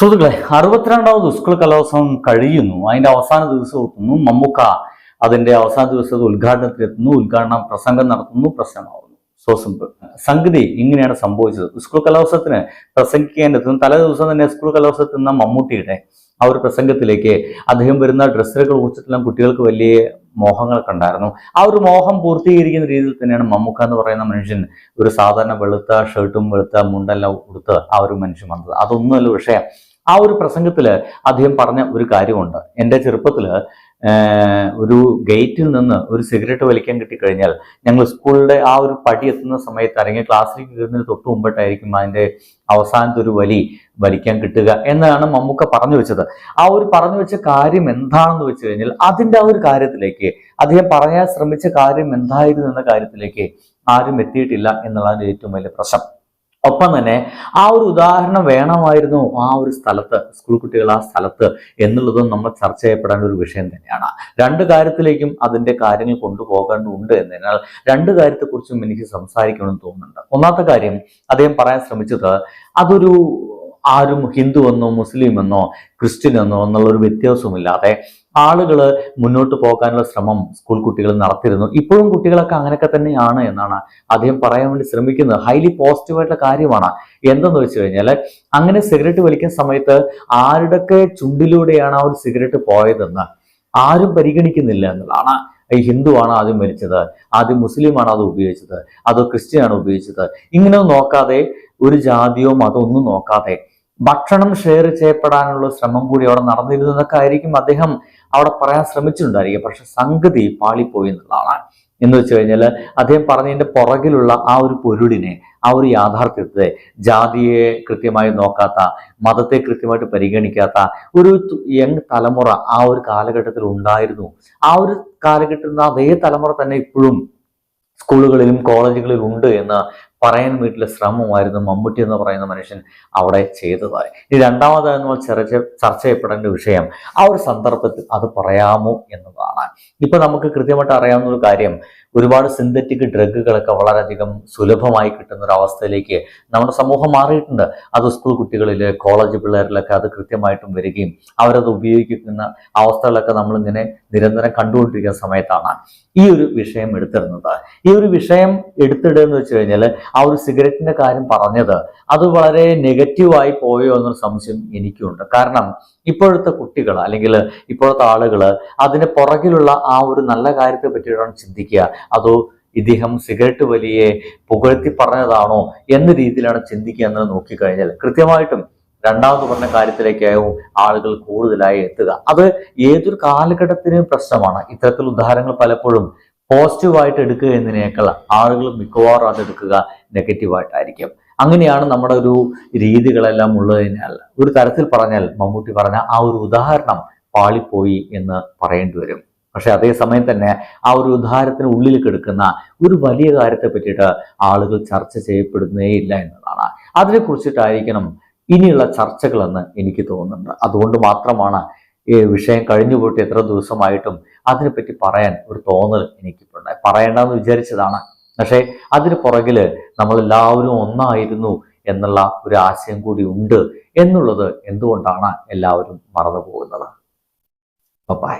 സുഹൃത്തുക്കളെ അറുപത്തിരണ്ടാമത് സ്കൂൾ കലോത്സവം കഴിയുന്നു. അതിന്റെ അവസാന ദിവസം എത്തുന്നു. മമ്മൂക്ക അതിന്റെ അവസാന ദിവസത്തെ ഉദ്ഘാടനത്തിൽ എത്തുന്നു. ഉദ്ഘാടനം പ്രസംഗം നടത്തുന്നു. പ്രശ്നമാവുന്നു. സോ സിമ്പിൾ സംഗതി ഇങ്ങനെയാണ് സംഭവിച്ചത്. സ്കൂൾ കലോത്സവത്തിന് പ്രസംഗിക്കാൻ എത്തുന്നു. തലേ ദിവസം തന്നെ സ്കൂൾ കലോത്സവത്തിൽ നിന്ന മമ്മൂട്ടിയുടെ ആ ഒരു പ്രസംഗത്തിലേക്ക് അദ്ദേഹം വരുന്ന ഡ്രസ്സുകളെ കുറിച്ചിട്ടെല്ലാം കുട്ടികൾക്ക് വലിയ മോഹങ്ങളൊക്കെ ഉണ്ടായിരുന്നു. ആ ഒരു മോഹം പൂർത്തീകരിക്കുന്ന രീതിയിൽ തന്നെയാണ് മമ്മൂക്ക എന്ന് പറയുന്ന മനുഷ്യൻ ഒരു സാധാരണ വെളുത്ത ഷർട്ടും വെളുത്ത മുണ്ടെല്ലാം ഉടുത്ത് ആ ഒരു മനുഷ്യൻ വന്നത്. അതൊന്നുമല്ല വിഷയം. ആ ഒരു പ്രസംഗത്തിൽ അദ്ദേഹം പറഞ്ഞ ഒരു കാര്യമുണ്ട്. എന്റെ ചെറുപ്പത്തിൽ ഒരു ഗേറ്റിൽ നിന്ന് ഒരു സിഗരറ്റ് വലിക്കാൻ കിട്ടിക്കഴിഞ്ഞാൽ ഞങ്ങൾ സ്കൂളിലെ ആ ഒരു പടി എത്തുന്ന സമയത്ത് അല്ലെങ്കിൽ ക്ലാസ്സിലേക്ക് കയറുന്നതിന് തൊട്ട് മുമ്പിട്ടായിരിക്കും അതിന്റെ അവസാനത്തെ ഒരു വലി വലിക്കാൻ കിട്ടുക എന്നാണ് മമ്മൂക്ക പറഞ്ഞു വെച്ചത്. ആ ഒരു പറഞ്ഞു വെച്ച കാര്യം എന്താണെന്ന് വെച്ച് കഴിഞ്ഞാൽ അതിന്റെ ആ ഒരു കാര്യത്തിലേക്ക് അദ്ദേഹം പറയാൻ ശ്രമിച്ച കാര്യം എന്തായിരുന്നു എന്ന കാര്യത്തിലേക്ക് ആരും എത്തിയിട്ടില്ല എന്നുള്ളതാണ് ഏറ്റവും വലിയ പ്രശ്നം. ഒപ്പം തന്നെ ആ ഒരു ഉദാഹരണം വേണമായിരുന്നു ആ ഒരു സ്ഥലത്ത് സ്കൂൾ കുട്ടികൾ ആ സ്ഥലത്ത് എന്നുള്ളതും നമ്മൾ ചർച്ച ചെയ്യപ്പെടേണ്ട ഒരു വിഷയം തന്നെയാണ്. രണ്ട് കാര്യത്തിലേക്കും അതിന്റെ കാര്യങ്ങൾ കൊണ്ടുപോകേണ്ടതുണ്ട് എന്നതിനാൽ രണ്ട് കാര്യത്തെക്കുറിച്ചും എനിക്ക് സംസാരിക്കണമെന്ന് തോന്നുന്നുണ്ട്. ഒന്നാമത്തെ കാര്യം അദ്ദേഹം പറയാൻ ശ്രമിച്ചത് അതൊരു ആരും ഹിന്ദു എന്നോ മുസ്ലിം എന്നോ ക്രിസ്ത്യൻ എന്നോ എന്നുള്ള ഒരു വ്യത്യാസവുമില്ലാതെ ആളുകൾ മുന്നോട്ട് പോകാനുള്ള ശ്രമം സ്കൂൾ കുട്ടികൾ നടത്തിയിരുന്നു. ഇപ്പോഴും കുട്ടികളൊക്കെ അങ്ങനെയൊക്കെ തന്നെയാണ് എന്നാണ് അദ്ദേഹം പറയാൻ വേണ്ടി ശ്രമിക്കുന്നത്. ഹൈലി പോസിറ്റീവായിട്ടുള്ള കാര്യമാണ്. എന്തെന്ന് വെച്ച് കഴിഞ്ഞാൽ അങ്ങനെ സിഗരറ്റ് വലിക്കുന്ന സമയത്ത് ആരുടെയൊക്കെ ചുണ്ടിലൂടെയാണ് ആ ഒരു സിഗരറ്റ് പോയതെന്ന് ആരും പരിഗണിക്കുന്നില്ല എന്നുള്ളതാണ്. ഈ ഹിന്ദുവാണ് ആദ്യം മരിച്ചത്. ആദ്യം മുസ്ലിമാണ് അത് ഉപയോഗിച്ചത്. അതോ ക്രിസ്ത്യൻ ആണ് ഉപയോഗിച്ചത്. ഇങ്ങനെ നോക്കാതെ ഒരു ജാതിയോ മതമോ ഒന്നും നോക്കാതെ ഭക്ഷണം ഷെയർ ചെയ്യപ്പെടാനുള്ള ശ്രമം കൂടി അവിടെ നടന്നിരുന്നു എന്നൊക്കെ ആയിരിക്കും അദ്ദേഹം അവിടെ പറയാൻ ശ്രമിച്ചിട്ടുണ്ടായിരിക്കും. പക്ഷെ സംഗതി പാളിപ്പോയി എന്നുള്ളതാണ്. എന്ന് വെച്ച് കഴിഞ്ഞാൽ അദ്ദേഹം പറഞ്ഞതിന്റെ പുറകിലുള്ള ആ ഒരു പൊരുളിനെ ആ ഒരു യാഥാർത്ഥ്യത്തെ ജാതിയെ കൃത്യമായി നോക്കാത്ത മതത്തെ കൃത്യമായിട്ട് പരിഗണിക്കാത്ത ഒരു യങ് തലമുറ ആ ഒരു കാലഘട്ടത്തിൽ ഉണ്ടായിരുന്നു. ആ ഒരു കാലഘട്ടത്തിൽ അതേ തലമുറ തന്നെ ഇപ്പോഴും സ്കൂളുകളിലും കോളേജുകളിലും ഉണ്ട് എന്ന് പറയാൻ വീട്ടിലെ ശ്രമമായിരുന്നു മമ്മൂട്ടി എന്ന് പറയുന്ന മനുഷ്യൻ അവിടെ ചെയ്തതായി. ഈ രണ്ടാമതായി നമ്മൾ ചർച്ച ചെയ്യപ്പെടേണ്ട വിഷയം ആ ഒരു സന്ദർഭത്തിൽ അത് പറയാമോ എന്നതാണ്. ഇപ്പൊ നമുക്ക് കൃത്യമായിട്ട് അറിയാവുന്ന ഒരു കാര്യം ഒരുപാട് സിന്തറ്റിക് ഡ്രഗുകളൊക്കെ വളരെയധികം സുലഭമായി കിട്ടുന്ന ഒരു അവസ്ഥയിലേക്ക് നമ്മുടെ സമൂഹം മാറിയിട്ടുണ്ട്. അത് സ്കൂൾ കുട്ടികളിൽ കോളേജ് പിള്ളേരിലൊക്കെ അത് കൃത്യമായിട്ടും വരികയും അവരത് ഉപയോഗിക്കുന്ന അവസ്ഥകളൊക്കെ നമ്മൾ ഇങ്ങനെ നിരന്തരം കണ്ടുകൊണ്ടിരിക്കുന്ന സമയത്താണ് ഈ ഒരു വിഷയം എടുത്തിരുന്നത് ഈ ഒരു വിഷയം എടുത്തിടുക എന്ന് വെച്ച് കഴിഞ്ഞാൽ ആ ഒരു സിഗരറ്റിന്റെ കാര്യം പറഞ്ഞത് അത് വളരെ നെഗറ്റീവായി പോയോ എന്നൊരു സംശയം എനിക്കുണ്ട്. കാരണം ഇപ്പോഴത്തെ കുട്ടികൾ അല്ലെങ്കിൽ ഇപ്പോഴത്തെ ആളുകൾ അതിന് പുറകിലുള്ള ആ ഒരു നല്ല കാര്യത്തെ പറ്റിയിട്ടാണ് ചിന്തിക്കുക. അതോ ഇദ്ദേഹം സിഗരറ്റ് വലിയെ പുകഴ്ത്തി പറഞ്ഞതാണോ എന്ന രീതിയിലാണ് ചിന്തിക്കുക എന്ന് നോക്കിക്കഴിഞ്ഞാൽ കൃത്യമായിട്ടും രണ്ടാമത് പറഞ്ഞ കാര്യത്തിലേക്കാവും ആളുകൾ കൂടുതലായി എത്തുക. അത് ഏതൊരു കാലഘട്ടത്തിനും പ്രശ്നമാണ്. ഇത്തരത്തിൽ ഉദാഹരണങ്ങൾ പലപ്പോഴും പോസിറ്റീവായിട്ട് എടുക്കുക എന്നതിനേക്കാൾ ആളുകൾ മിക്കവാറും അത് എടുക്കുക നെഗറ്റീവായിട്ടായിരിക്കും അങ്ങനെയാണ് നമ്മുടെ ഒരു രീതികളെല്ലാം ഉള്ളതിനാൽ ഒരു തരത്തിൽ പറഞ്ഞാൽ മമ്മൂട്ടി പറഞ്ഞ ആ ഒരു ഉദാഹരണം പാളിപ്പോയി എന്ന് പറയേണ്ടി വരും. പക്ഷെ അതേസമയം തന്നെ ആ ഒരു ഉദാഹരണത്തിന് ഉള്ളിൽ കിടക്കുന്ന ഒരു വലിയ കാര്യത്തെ പറ്റിയിട്ട് ആളുകൾ ചർച്ച ചെയ്യപ്പെടുന്നേ ഇല്ല എന്നതാണ്. അതിനെ കുറിച്ചിട്ടായിരിക്കണം ഇനിയുള്ള ചർച്ചകളെന്ന് എനിക്ക് തോന്നുന്നുണ്ട് അതുകൊണ്ട് മാത്രമാണ് ഈ വിഷയം കഴിഞ്ഞു പോയിട്ട് എത്ര ദിവസമായിട്ടും അതിനെപ്പറ്റി പറയാൻ ഒരു തോന്നൽ എനിക്കിപ്പോണ്ട്. പറയേണ്ടെന്ന് വിചാരിച്ചതാണ്. പക്ഷേ അതിന് പുറകിൽ നമ്മളെല്ലാവരും ഒന്നായിരുന്നു എന്നുള്ള ഒരു ആശയം കൂടി ഉണ്ട് എന്നുള്ളത് എന്തുകൊണ്ടാണ് എല്ലാവരും മറന്നു പോകുന്നത് ബൈ